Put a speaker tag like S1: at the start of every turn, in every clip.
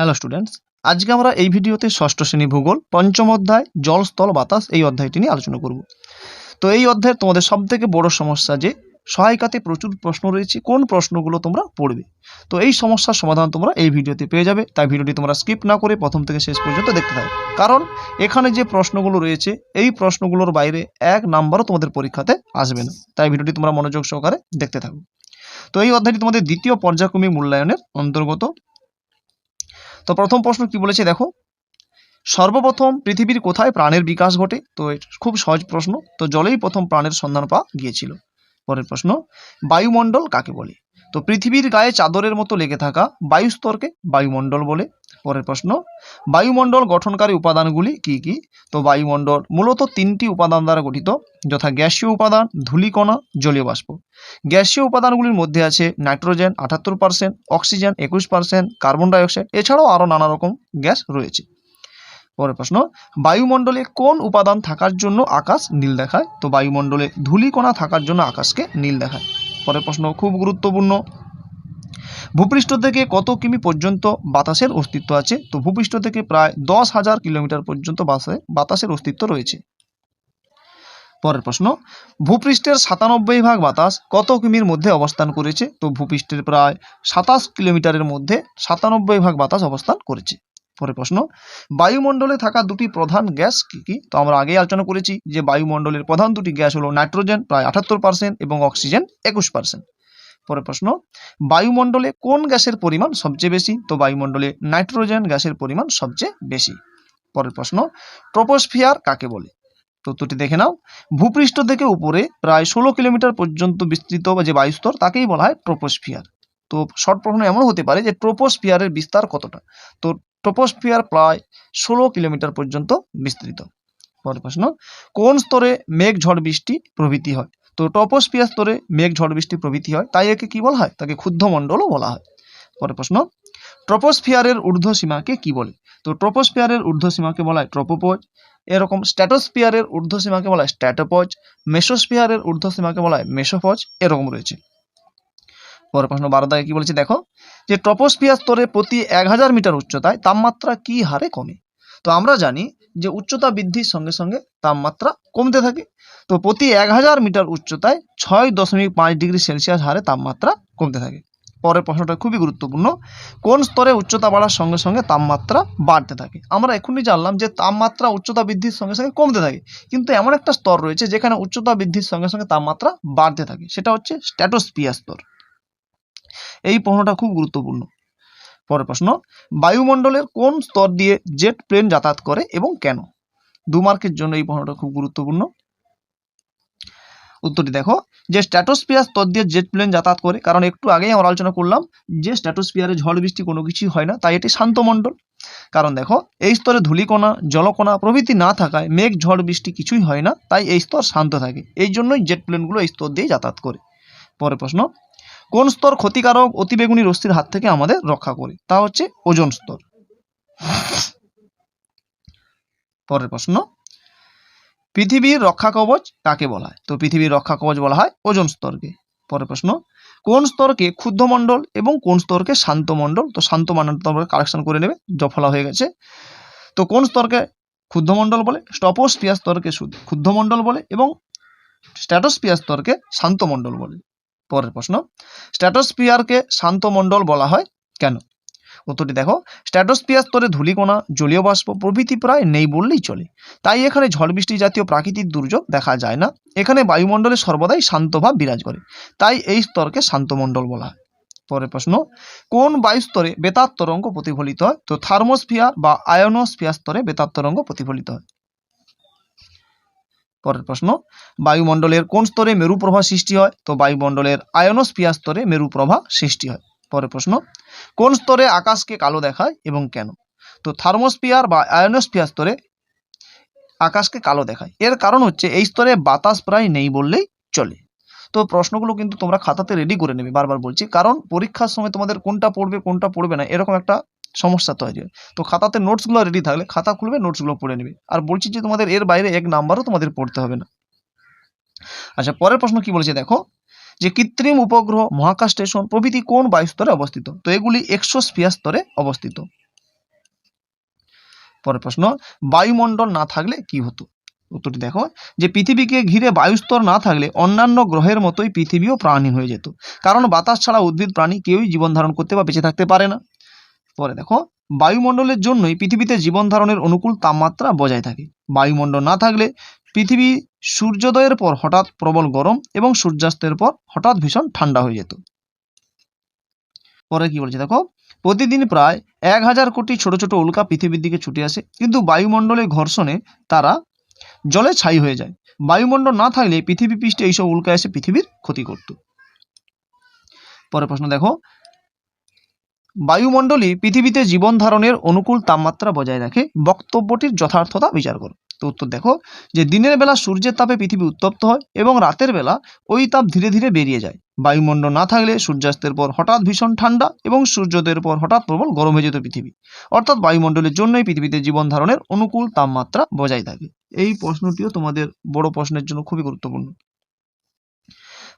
S1: Hello students আজকে আমরা এই ভিডিওতে ষষ্ঠ শ্রেণি ভূগোল, পঞ্চম অধ্যায় জল স্থল বাতাস এই অধ্যায়টি নিয়ে আলোচনা করব। তো এই অধ্যায়ের তোমাদের সব থেকে বড় সমস্যা যে, সহায়িকাতে প্রচুর প্রশ্ন রয়েছে, কোন প্রশ্নগুলো তোমরা পড়বে? তো এই সমস্যার সমাধান তোমরা এই ভিডিওতে পেয়ে যাবে, তাই ভিডিওটি তোমরা স্কিপ না করে প্রথম থেকে শেষ পর্যন্ত দেখতে থাকো। কারণ এখানে যে প্রশ্নগুলো রয়েছে, এই প্রশ্নগুলোর বাইরে এক নাম্বারও তোমাদের পরীক্ষাতে আসবে না, তাই ভিডিওটি তোমরা মনোযোগ সহকারে দেখতে থাকো। তো এই অধ্যায়টি তোমাদের দ্বিতীয় পর্যায়ক্রমিক মূল্যায়নের অন্তর্গত তো প্রথম প্রশ্ন কি বলেছে দেখো? সর্বপ্রথম পৃথিবীর কোথায় প্রাণের বিকাশ ঘটে? তো খুব সহজ প্রশ্ন। তো জলেই প্রথম প্রাণের সন্ধান পাওয়া গিয়েছিল। পরের প্রশ্ন, বায়ুমণ্ডল কাকে বলে? তো পৃথিবীর গায়ে চাদরের মতো লেগে থাকা বায়ুস্তরকে বায়ুমণ্ডল বলে। পরের প্রশ্ন, বায়ুমণ্ডল গঠনকারী উপাদানগুলি কি কি? তো বায়ুমণ্ডল মূলত তিনটি উপাদান দ্বারা গঠিত, যথা গ্যাসীয় উপাদান, ধূলিকণা, জলীয় বাষ্প। গ্যাসীয় উপাদানগুলির মধ্যে আছে নাইট্রোজেন আটাত্তর পার্সেন্ট, অক্সিজেন একুশ পার্সেন্ট, কার্বন ডাইঅক্সাইড, এছাড়াও আরও নানা রকম গ্যাস রয়েছে। পরের প্রশ্ন, বায়ুমণ্ডলে কোন উপাদান থাকার জন্য আকাশ নীল দেখায়? তো বায়ুমণ্ডলে ধূলিকণা থাকার জন্য আকাশকে নীল দেখায়। পরের প্রশ্ন খুব গুরুত্বপূর্ণ ভূপৃষ্ঠ থেকে কত কিমি পর্যন্ত বাতাসের অস্তিত্ব আছে? তো ভূপৃষ্ঠ থেকে প্রায় দশ হাজার কিলোমিটার পর্যন্ত বাতাসের অস্তিত্ব রয়েছে। পরের প্রশ্ন, ভূপৃষ্ঠের সাতানব্বই ভাগ বাতাস কত কিমির মধ্যে অবস্থান করেছে? তো ভূপৃষ্ঠের প্রায় সাতাশ কিলোমিটারের মধ্যে সাতানব্বই ভাগ বাতাস অবস্থান করেছে। পরের প্রশ্ন, বায়ুমণ্ডলে থাকা দুটি প্রধান গ্যাস কি কি? তো আমরা আগেই আলোচনা করেছি যে বায়ুমণ্ডলের প্রধান দুটি গ্যাস হলো নাইট্রোজেন প্রায় আটাত্তর পার্সেন্ট এবং অক্সিজেন একুশ পার্সেন্ট। পরের প্রশ্ন, বায়ুমণ্ডলে কোন গ্যাসের পরিমাণ সবচেয়ে বেশি? তো বায়ুমণ্ডলে নাইট্রোজেন গ্যাসের পরিমাণ সবচেয়ে বেশি। পরের প্রশ্ন, ট্রোপোস্ফিয়ার কাকে বলে? তো উত্তরটি দেখে নাও। ভূপৃষ্ঠ থেকে উপরে প্রায় ষোলো কিলোমিটার পর্যন্ত বিস্তৃত বা যে বায়ুস্তর, তাকেই বলা হয় ট্রোপোস্ফিয়ার। তো শর্ট প্রশ্ন এমন হতে পারে যে ট্রোপোস্ফিয়ারের বিস্তার কতটা? তো ট্রোপোস্ফিয়ার প্রায় ষোলো কিলোমিটার পর্যন্ত বিস্তৃত। পরের প্রশ্ন, কোন স্তরে মেঘ ঝড় বৃষ্টি প্রভৃতি হয়? তো ট্রোপোস্ফিয়ার স্তরে মেঘ, ঝড়, বৃষ্টি প্রভৃতি হয়, তাই একে কি বলা হয়? তাকে ক্ষুদ্ধ ক্ষুদ্রমণ্ডলও বলা হয়। পরের প্রশ্ন, ট্রোপোস্ফিয়ারের ঊর্ধ্ব সীমাকে কি বলে? তো ট্রোপোস্ফিয়ারের ঊর্ধ্ব সীমাকে বলা হয় ট্রপোপজ, এরকম স্ট্যাটোস্ফিয়ারের ঊর্ধ্ব সীমাকে বলা হয় স্ট্যাটোপজ, মেসোস্ফিয়ারের ঊর্ধ্ব সীমাকে বলা হয় মেসোপজ, এরকম রয়েছে। পরের প্রশ্ন বারো দাগে কি বলেছে? দেখো, যে ট্রপোস্ফিয়ার স্তরে প্রতি এক হাজার মিটার উচ্চতায় তাপমাত্রা কি হারে কমে? তো আমরা জানি যে উচ্চতা বৃদ্ধির সঙ্গে সঙ্গে তাপমাত্রা কমতে থাকে। তো প্রতি এক হাজার মিটার উচ্চতায় ছয় দশমিক পাঁচ ডিগ্রি সেলসিয়াস হারে তাপমাত্রা কমতে থাকে। পরের প্রশ্নটা খুবই গুরুত্বপূর্ণ, কোন স্তরে উচ্চতা বাড়ার সঙ্গে সঙ্গে তাপমাত্রা বাড়তে থাকে? আমরা এখনই জানলাম যে তাপমাত্রা উচ্চতা বৃদ্ধির সঙ্গে সঙ্গে কমতে থাকে, কিন্তু এমন একটা স্তর রয়েছে যেখানে উচ্চতা বৃদ্ধির সঙ্গে সঙ্গে তাপমাত্রা বাড়তে থাকে, সেটা হচ্ছে স্ট্যাটোস্পিয়ার স্তর। এই প্রশ্নটা খুব গুরুত্বপূর্ণ। পরের প্রশ্ন, বায়ুমণ্ডলের কোন স্তর দিয়ে জেট প্লেন যাতায়াত করে এবং কেন? দু মার্কের জন্য এই প্রশ্নটা খুব গুরুত্বপূর্ণ। উত্তরটি দেখো, যে স্ট্যাটোস্ফিয়ার স্তর দিয়ে জেট প্লেন যাতায়াত করে, কারণ একটু আগেই আমরা আলোচনা করলাম যে স্ট্যাটোস্ফিয়ারে ঝড়, বৃষ্টি কোনো কিছুই হয় না, তাই এটি শান্ত মণ্ডল কারণ দেখো, এই স্তরে ধূলিকণা, জলকণা প্রভৃতি না থাকায় মেঘ, ঝড়, বৃষ্টি কিছুই হয় না, তাই এই স্তর শান্ত থাকে। এই জন্যই জেট প্লেনগুলো এই স্তর দিয়ে যাতায়াত করে। পরের প্রশ্ন কোন স্তর ক্ষতিকারক অতিবেগুনি রশ্মির হাত থেকে আমাদের রক্ষা করে? তা হচ্ছে ওজন স্তর। পরের প্রশ্ন, পৃথিবীর রক্ষা কবচ কাকে বলা হয়? তো পৃথিবীর রক্ষা কবচ বলা হয় ওজন স্তরকে। পরের প্রশ্ন, কোন স্তরকে ক্ষুদ্রমণ্ডল এবং কোন স্তরকে শান্ত মণ্ডল? তো শান্ত মণ্ডল তোমরা কারেকশন করে নেবে, জফলা হয়ে গেছে। তো কোন স্তরকে ক্ষুদ্রমণ্ডল বলে? স্টপোস্ফিয়ার স্তরকে ক্ষুদ্রমণ্ডল বলে এবং স্ট্যাটোস্ফিয়ার স্তরকে শান্ত মণ্ডল বলে। পরের প্রশ্ন, স্ট্র্যাটোস্ফিয়ারকে শান্ত মণ্ডল বলা হয় কেন? উত্তরটি দেখো, স্ট্র্যাটোস্ফিয়ার স্তরে ধূলিকণা, জলীয় বাষ্প প্রভৃতি প্রায় নেই বললেই চলে। তাই এখানে ঝড় বৃষ্টি জাতীয় প্রাকৃতিক দুর্যোগ দেখা যায় না। এখানে বায়ুমণ্ডলে সর্বদাই শান্তভাব বিরাজ করে। তাই এই স্তরকে শান্তমণ্ডল বলা হয়। পরের প্রশ্ন, কোন বায়ুস্তরে বেতার তরঙ্গ প্রতিফলিত হয়? তো থার্মোস্ফিয়ার বা আয়নোস্ফিয়ার স্তরে বেতার তরঙ্গ প্রতিফলিত হয়। পরের প্রশ্ন, বায়ুমণ্ডলের কোন স্তরে মেরুপ্রভা সৃষ্টি হয়? তো বায়ুমণ্ডলের আয়নোস্ফিয়ার স্তরে মেরুপ্রভা সৃষ্টি হয়। পরের প্রশ্ন, কোন স্তরে আকাশকে কালো দেখায় এবং কেন? তো থার্মোস্ফিয়ার বা আয়নোস্ফিয়ার স্তরে আকাশকে কালো দেখায়। এর কারণ হচ্ছে এই স্তরে বাতাস প্রায় নেই বললেই চলে। তো প্রশ্নগুলো কিন্তু তোমরা খাতাতে রেডি করে নেবে। বারবার বলছি, কারণ পরীক্ষার সময় তোমাদের কোনটা পড়বে কোনটা পড়বে না, এরকম একটা সমস্যা তৈরি হয়। তো খাতাতে নোটসগুলো রেডি থাকলে, খাতা খুলবে নোটসগুলো পড়ে নেবে। আর বলছি যে তোমাদের এর বাইরে এক নাম্বারও তোমাদের পড়তে হবে না। আচ্ছা পরের প্রশ্ন কি বলেছে দেখো? যে কৃত্রিম উপগ্রহ মহাকাশ স্টেশন প্রভৃতি কোন বায়ুস্তরে অবস্থিত? তো এগুলি এক্সোস্ফিয়ার স্তরে অবস্থিত। পরের প্রশ্ন, বায়ুমণ্ডল না থাকলে কি হতো? উত্তরটি দেখো, যে পৃথিবীকে ঘিরে বায়ুস্তর না থাকলে অন্যান্য গ্রহের মতোই পৃথিবীও প্রাণী হয়ে যেত। কারণ বাতাস ছাড়া উদ্ভিদ প্রাণী কেউই জীবন ধারণ করতে বা বেঁচে থাকতে পারে না। পরে দেখো, বায়ুমণ্ডলের জন্যই পৃথিবীতে জীবন ধারণের অনুকূল তাপমাত্রা বজায় থাকে। বায়ুমণ্ডল না থাকলে পৃথিবী সূর্যোদয়ের পর হঠাৎ প্রবল গরম এবং সূর্যাস্তের পর হঠাৎ ভীষণ ঠান্ডা হয়ে যেত। পরে কি বলছে দেখো, প্রতিদিন প্রায় এক হাজার কোটি ছোট ছোট উল্কা পৃথিবীর দিকে ছুটে আসে, কিন্তু বায়ুমণ্ডলের ঘর্ষণে তারা জলে ছাই হয়ে যায়। বায়ুমণ্ডল না থাকলে পৃথিবী পৃষ্ঠে এইসব উল্কা এসে পৃথিবীর ক্ষতি করত। পরের প্রশ্ন দেখো বায়ুমণ্ডলই পৃথিবীতে জীবন ধারণের অনুকূল তাপমাত্রা বজায় রাখে। বক্তব্যটির যথার্থতা বিচার করো। তো উত্তর দেখো, যে দিনের বেলা সূর্যের তাপে পৃথিবী উত্তপ্ত হয় এবং রাতের বেলা ওই তাপ ধীরে ধীরে বেরিয়ে যায়। বায়ুমণ্ডল না থাকলে সূর্যাস্তের পর হঠাৎ ভীষণ ঠান্ডা এবং সূর্যোদয়ের পর হঠাৎ প্রবল গরম হয়ে যেত পৃথিবী। অর্থাৎ বায়ুমণ্ডলের জন্যই পৃথিবীতে জীবন ধারণের অনুকূল তাপমাত্রা বজায় থাকে। এই প্রশ্নটিও তোমাদের বড় প্রশ্নের জন্য খুবই গুরুত্বপূর্ণ।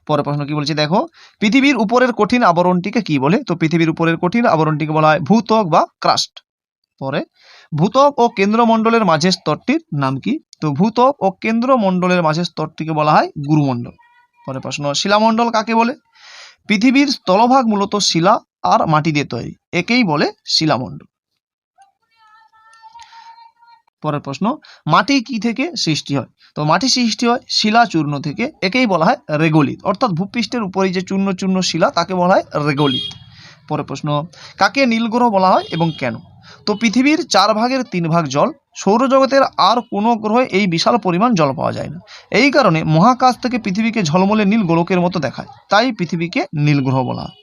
S1: পরের প্রশ্ন কি বলছে? দেখো, পৃথিবীর উপরের কঠিন আবরণটিকে কি বলে? তো পৃথিবীর উপরের কঠিন আবরণটিকে বলা হয় ভূত্বক বা ক্রাস্ট। পরে ভূতক ও কেন্দ্রমণ্ডলের মাঝের স্তরটির নাম কি? তো ভূত্বক ও কেন্দ্রমণ্ডলের মাঝের স্তরটিকে বলা হয় গুরুমণ্ডল। পরে প্রশ্ন, শিলামণ্ডল কাকে বলে? পৃথিবীর স্থলভাগ মূলত শিলা আর মাটি দিয়ে তৈরি। একেই বলে শিলামণ্ডল। পরের প্রশ্ন, মাটি কি থেকে সৃষ্টি হয়? তো মাটি সৃষ্টি হয় শিলা চূর্ণ থেকে, একেই বলা হয় রেগোলিত। অর্থাৎ ভূপৃষ্ঠের উপরে যে চূর্ণ চূর্ণ শিলা, তাকে বলা হয় রেগোলিত। পরের প্রশ্ন, কাকে নীলগ্রহ বলা হয় এবং কেন? তো পৃথিবীর চার ভাগের তিন ভাগ জল, সৌরজগতের আর কোনো গ্রহে এই বিশাল পরিমাণ জল পাওয়া যায় না। এই কারণে মহাকাশ থেকে পৃথিবীকে ঝলমলে নীল গোলকের মতো দেখায়, তাই পৃথিবীকে নীলগ্রহ বলা হয়।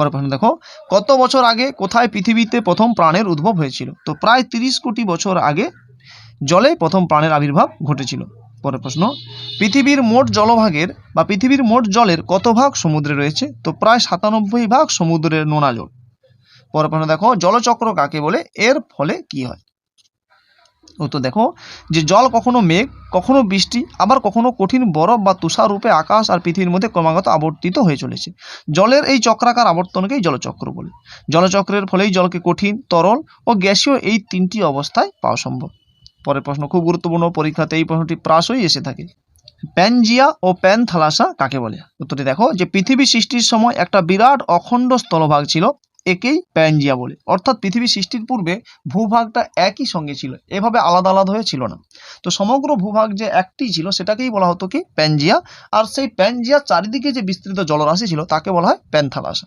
S1: পরের প্রশ্ন, দেখো, কত বছর আগে কোথায় পৃথিবীতে প্রথম প্রাণের উদ্ভব হয়েছিল? তো প্রায় তিরিশ কোটি বছর আগে জলে প্রথম প্রাণের আবির্ভাব ঘটেছিল। পরের প্রশ্ন, পৃথিবীর মোট জলভাগের বা পৃথিবীর মোট জলের কত ভাগ সমুদ্রে রয়েছে? তো প্রায় সাতানব্বই ভাগ সমুদ্রের নোনা জল। পরের প্রশ্ন, দেখো, জলচক্র কাকে বলে? এর ফলে কি হয়? উত্তর দেখো, যে জল কখনো মেঘ, কখনো বৃষ্টি, আবার কখনো কঠিন বরফ বা তুষার রূপে আকাশ আর পৃথিবীর মধ্যে ক্রমাগত আবর্তিত হয়ে চলেছে। জলের এই চক্রাকার আবর্তনকেই জলচক্র বলে। জলচক্রের ফলেই জলকে কঠিন, তরল ও গ্যাসীয় এই তিনটি অবস্থায় পাওয়া সম্ভব। পরের প্রশ্ন, খুব গুরুত্বপূর্ণ পরীক্ষাতে এই প্রশ্নটি প্রাসই এসে থাকে। প্যানজিয়া ও প্যানথালাসা কাকে বলে? উত্তরটি দেখো, যে পৃথিবী সৃষ্টির সময় একটা বিরাট অখণ্ড স্থলভাগ ছিল একেই প্যানজিয়া বলে। অর্থাৎ পৃথিবী সৃষ্টির পূর্বে ভূভাগটা একই সঙ্গে ছিল, এভাবে আলাদা আলাদা হয়ে ছিল না। তো সমগ্র ভূভাগ যে একটি ছিল, সেটাকেই বলা হতো কি প্যানজিয়া আর সেই প্যানজিয়া চারিদিকে যে বিস্তৃত জলরাশি ছিল, তাকে বলা হয় প্যানথালাসা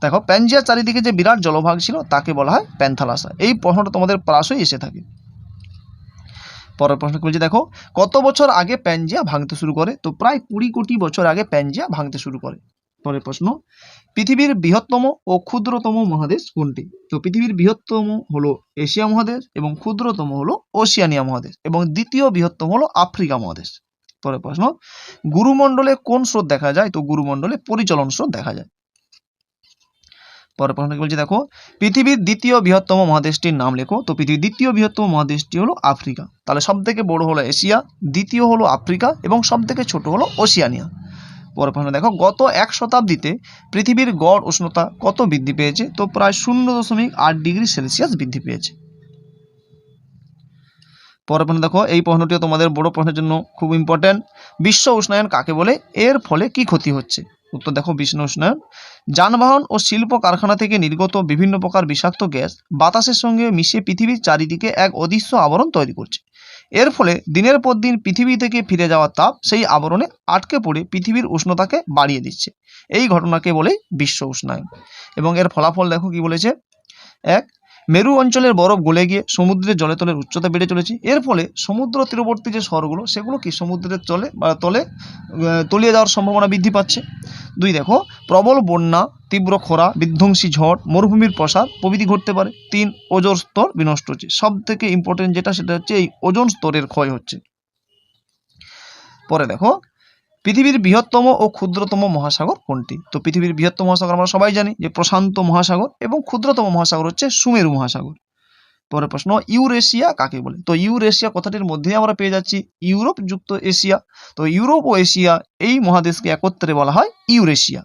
S1: দেখো প্যানজিয়া চারিদিকে যে বিরাট জলভাগ ছিল, তাকে বলা হয় প্যানথালাসা এই প্রশ্নটা তোমাদের প্রাসই এসে থাকে। পরের প্রশ্ন বলছে দেখো, কত বছর আগে প্যানজিয়া ভাঙতে শুরু করে? তো প্রায় কুড়ি কোটি বছর আগে প্যানজিয়া ভাঙতে শুরু করে। পরের প্রশ্ন, পৃথিবীর বৃহত্তম ও ক্ষুদ্রতম মহাদেশ কোনটি? তো পৃথিবীর বৃহত্তম হলো এশিয়া মহাদেশ এবং ক্ষুদ্রতম হলো ওশিয়ানিয়া মহাদেশ এবং দ্বিতীয় বৃহত্তম হলো আফ্রিকা মহাদেশ। পরের প্রশ্ন, গুরুমণ্ডলে কোন স্রোত দেখা যায়? তো গুরুমণ্ডলে পরিচলন স্রোত দেখা যায়। পরের প্রশ্ন কি বলছে, দেখো, পৃথিবীর দ্বিতীয় বৃহত্তম মহাদেশটির নাম লেখো। তো পৃথিবীর দ্বিতীয় বৃহত্তম মহাদেশটি হলো আফ্রিকা। তাহলে সব থেকে বড় হলো এশিয়া, দ্বিতীয় হলো আফ্রিকা এবং সব থেকে ছোট হলো ওশিয়ানিয়া। পরের প্রশ্ন, দেখো, গত এক শতাব্দীতে পৃথিবীর গড় উষ্ণতা কত বৃদ্ধি পেয়েছে? তো প্রায় শূন্য দশমিক আট ডিগ্রি সেলসিয়াস বৃদ্ধি পেয়েছে। পরের প্রশ্ন, দেখো, এই প্রশ্নটিও তোমাদের বড় প্রশ্নের জন্য খুব ইম্পর্ট্যান্ট বিশ্ব উষ্ণায়ন কাকে বলে? এর ফলে কি ক্ষতি হচ্ছে? উত্তর, দেখো, বিশ্ব উষ্ণায়ন। যানবাহন ও শিল্প কারখানা থেকে নির্গত বিভিন্ন প্রকার বিষাক্ত গ্যাস বাতাসের সঙ্গে মিশে পৃথিবীর চারিদিকে এক অদৃশ্য আবরণ তৈরি করছে। এর ফলে দিনের পর দিন পৃথিবী থেকে ফিরে যাওয়া তাপ সেই আবরণে আটকে পড়ে পৃথিবীর উষ্ণতাকে বাড়িয়ে দিচ্ছে। এই ঘটনাকে বলে বিশ্ব উষ্ণায়ন। এবং এর ফলাফল দেখো কি বলেছে? এক মেরু অঞ্চলের বরফ গলে গিয়ে সমুদ্রের জলে তলের উচ্চতা বেড়ে চলেছে। এর ফলে সমুদ্র তীরবর্তী যে শহরগুলো, সেগুলো কি সমুদ্রের তলে বা তলে তলিয়ে যাওয়ার সম্ভাবনা বৃদ্ধি পাচ্ছে? দুই, দেখো, প্রবল বন্যা, তীব্র খরা, বিধ্বংসী ঝড়, মরুভূমির প্রসার প্রভৃতি ঘটতে পারে। তিন, ওজোন স্তর বিনষ্ট হচ্ছে। সব থেকে ইম্পর্টেন্ট যেটা, সেটা হচ্ছে এই ওজোন স্তরের ক্ষয় হচ্ছে। পরে, দেখো পৃথিবীর বৃহত্তম ও ক্ষুদ্রতম মহাসাগর কোনটি? তো পৃথিবীর বৃহত্তম মহাসাগর আমরা সবাই জানি যে প্রশান্ত মহাসাগর এবং ক্ষুদ্রতম মহাসাগর হচ্ছে সুমেরু মহাসাগর। পরের প্রশ্ন, ইউরেশিয়া কাকে বলে? তো ইউরেশিয়া কথাটির মধ্যেই আমরা পেয়ে যাচ্ছি ইউরোপ যুক্ত এশিয়া। তো ইউরোপ ও এশিয়া এই মহাদেশকে একত্রে বলা হয় ইউরেশিয়া।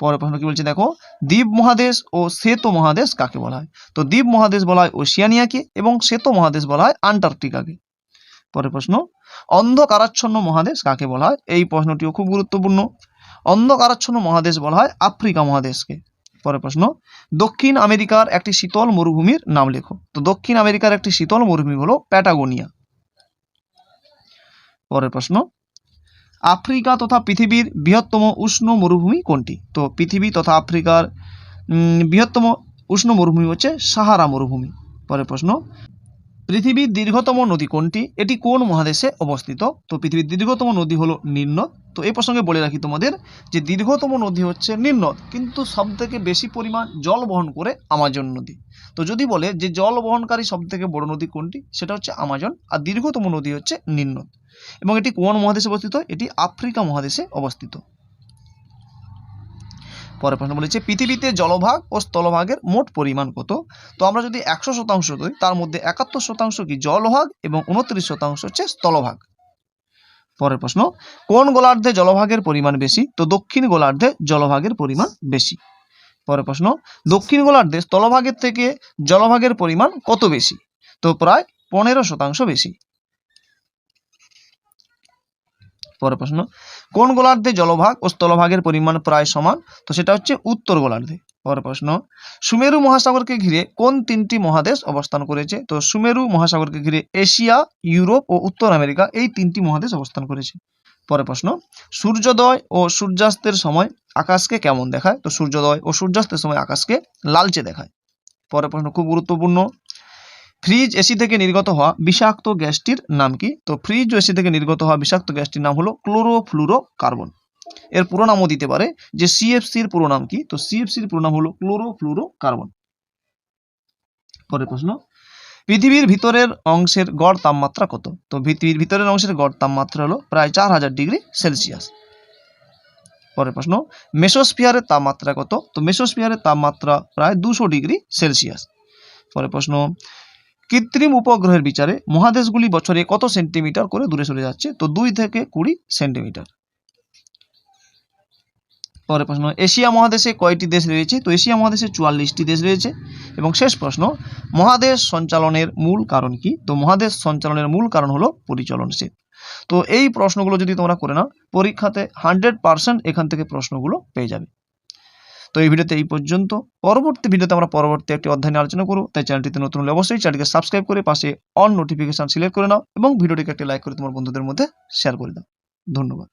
S1: পরের প্রশ্ন কি বলছে দেখো, দ্বীপ মহাদেশ ও শ্বেত মহাদেশ কাকে বলা হয়? তো দ্বীপ মহাদেশ বলা হয় ওশিয়ানিয়াকে এবং শ্বেত মহাদেশ বলা হয় আন্টার্কটিকাকে। পরের প্রশ্ন, অন্ধকারাচ্ছন্ন মহাদেশ কাকে বলা হয়? এই প্রশ্নটিও খুব গুরুত্বপূর্ণ। অন্ধকারাচ্ছন্ন মহাদেশ বলা হয় আফ্রিকা মহাদেশকে। পরের প্রশ্ন, দক্ষিণ আমেরিকার একটি শীতল মরুভূমির নাম লেখো। তো দক্ষিণ আমেরিকার একটি শীতল মরুভূমি হলো প্যাটাগোনিয়া। পরের প্রশ্ন, আফ্রিকা তথা পৃথিবীর বৃহত্তম উষ্ণ মরুভূমি কোনটি? তো পৃথিবী তথা আফ্রিকার বৃহত্তম উষ্ণ মরুভূমি হচ্ছে সাহারা মরুভূমি। পরের প্রশ্ন পৃথিবীর দীর্ঘতম নদী কোনটি? এটি কোন মহাদেশে অবস্থিত? তো পৃথিবীর দীর্ঘতম নদী হলো নির্নদ। তো এই প্রসঙ্গে বলে রাখি তোমাদের যে দীর্ঘতম নদী হচ্ছে নীলনদ কিন্তু সব থেকে বেশি পরিমাণ জল বহন করে আমাজন নদী। তো যদি বলে যে জল বহনকারী সব থেকে বড় নদী কোনটি? সেটা হচ্ছে আমাজন, আর দীর্ঘতম নদী হচ্ছে নীলনদ এবং এটি কোন মহাদেশে অবস্থিত? এটি আফ্রিকা মহাদেশে অবস্থিত। পরের প্রশ্ন বলেছে, পৃথিবীতে জলভাগ ও স্থলভাগের মোট পরিমাণ কত? তো আমরা যদি একশো শতাংশ ধরি তার মধ্যে একাত্তর শতাংশ কি জলভাগ এবং উনত্রিশ শতাংশ হচ্ছে স্থলভাগ? পরের প্রশ্ন, কোন গোলার্ধে জলভাগের পরিমাণ বেশি? তো দক্ষিণ গোলার্ধে জলভাগের পরিমাণ বেশি। পরের প্রশ্ন, দক্ষিণ গোলার্ধে স্থলভাগের থেকে জলভাগের পরিমাণ কত বেশি? তো প্রায় পনেরো শতাংশ বেশি। পরের প্রশ্ন, কোন গোলার্ধে জলভাগ ও স্থলভাগের পরিমাণ প্রায় সমান? তো সেটা হচ্ছে উত্তর গোলার্ধে। পরের প্রশ্ন, সুমেরু মহাসাগরকে ঘিরে কোন তিনটি মহাদেশ অবস্থান করেছে? তো সুমেরু মহাসাগরকে ঘিরে এশিয়া, ইউরোপ ও উত্তর আমেরিকা এই তিনটি মহাদেশ অবস্থান করেছে। পরের প্রশ্ন, সূর্যোদয় ও সূর্যাস্তের সময় আকাশকে কেমন দেখায়? তো সূর্যোদয় ও সূর্যাস্তের সময় আকাশকে লালচে দেখায়। পরের প্রশ্ন খুব গুরুত্বপূর্ণ ফ্রিজ এসি থেকে নির্গত হওয়া বিষাক্ত গ্যাসটির নাম কি? তো ফ্রিজ এসি থেকে নির্গত হওয়া বিষাক্ত গ্যাসটির নাম হলো ক্লোরোফ্লুরো কার্বন এর পুরো নামও দিতে পারে যে সিএফসির পুরো নাম কি? তো সিএফসির পুরো নাম হলো ক্লোরোফ্লুরো কার্বন পরের প্রশ্ন, পৃথিবীর ভিতরের অংশের গড় তাপমাত্রা কত? তো পৃথিবীর ভিতরের অংশের গড় তাপমাত্রা হলো প্রায় চার হাজার ডিগ্রি সেলসিয়াস। পরের প্রশ্ন, মেসোস্ফিয়ারের তাপমাত্রা কত? তো মেসোস্ফিয়ারের তাপমাত্রা প্রায় দুশো ডিগ্রি সেলসিয়াস। পরের প্রশ্ন কৃত্রিম উপগ্রহের বিচারে মহাদেশগুলি বছরে কত সেন্টিমিটার করে দূরে সরে যাচ্ছে? তো দুই থেকে কুড়ি সেন্টিমিটার। পরের প্রশ্ন, এশিয়া মহাদেশে কয়টি দেশ রয়েছে? তো এশিয়া মহাদেশে চুয়াল্লিশটি দেশ রয়েছে। এবং শেষ প্রশ্ন, মহাদেশ সঞ্চালনের মূল কারণ কি? তো মহাদেশ সঞ্চালনের মূল কারণ হলো পরিচলনশীল তো এই প্রশ্নগুলো যদি তোমরা করে নাও, পরীক্ষাতে হান্ড্রেড পার্সেন্ট এখান থেকে প্রশ্নগুলো পেয়ে যাবে। তো এই ভিডিওতে এই পর্যন্ত। পরবর্তী ভিডিওতে আমরা পরবর্তী একটি অধ্যায় আলোচনা করব। তাই চ্যানেলটিতে নতুন হলে অবশ্যই চ্যানেলকে সাবস্ক্রাইব করে পাশে অন নোটিফিকেশন সিলেক্ট করে নাও এবং ভিডিওটিকে একটি লাইক করে তোমার বন্ধুদের মধ্যে শেয়ার করে দাও। ধন্যবাদ।